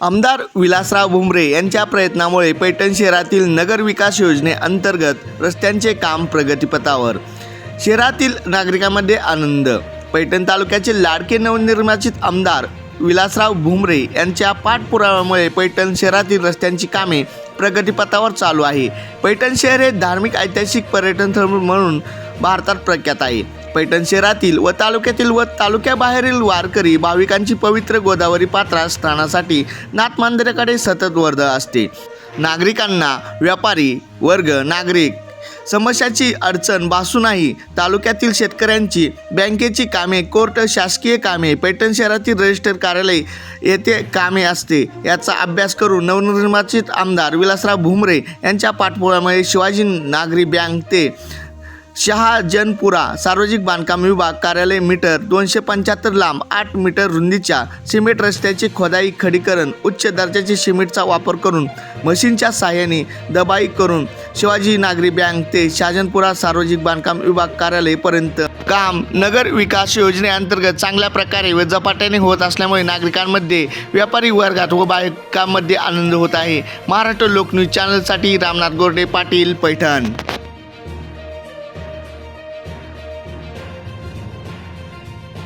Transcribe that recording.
आमदार विलासराव भुमरे यांच्या प्रयत्नामुळे पैठण शहरातील नगर विकास योजनेअंतर्गत रस्त्यांचे काम प्रगतीपथावर. शहरातील नागरिकांमध्ये आनंद. पैठण तालुक्याचे लाडके नवनिर्वाचित आमदार विलासराव भुमरे यांच्या पाठपुराव्यामुळे पैठण शहरातील रस्त्यांची कामे प्रगतीपथावर चालू आहे. पैठण शहर हे धार्मिक ऐतिहासिक पर्यटन स्थळ म्हणून भारतात प्रख्यात आहे. पैठण शहरातील व तालुक्यातील व तालुक्याबाहेरील वारकरी भाविकांची पवित्र गोदावरी पात्रात स्नानासाठी नाथ मंदिराकडे सतत वर्दळ असते. नागरिकांना व्यापारी वर्ग नागरिक समस्याची अडचण भासूनही तालुक्यातील शेतकऱ्यांची बँकेची कामे कोर्ट शासकीय कामे पैठण शहरातील रजिस्टर कार्यालय येथे कामे असते. याचा अभ्यास करून नवनिर्वाचित आमदार विलासराव भुमरे यांच्या पाठपुरामुळे शिवाजी नागरी बँक ते शहाजनपुरा सार्वजनिक बांधकाम विभाग कार्यालय मीटर दोनशे पंच्याहत्तर लांब आठ मीटर रुंदीच्या सिमेंट रस्त्याची खोदाई खडीकरण उच्च दर्जाचे सिमेंटचा वापर करून मशीनच्या सहाय्याने दबाई करून शिवाजी नागरी बँक ते शहाजनपुरा सार्वजनिक बांधकाम विभाग कार्यालयपर्यंत काम नगर विकास योजनेअंतर्गत चांगल्या प्रकारे व झपाट्याने होत असल्यामुळे नागरिकांमध्ये व्यापारी वर्गात व बायकांमध्ये आनंद होत आहे. महाराष्ट्र लोकन्यूज चॅनलसाठी रामनाथ गोरडे पाटील पैठण.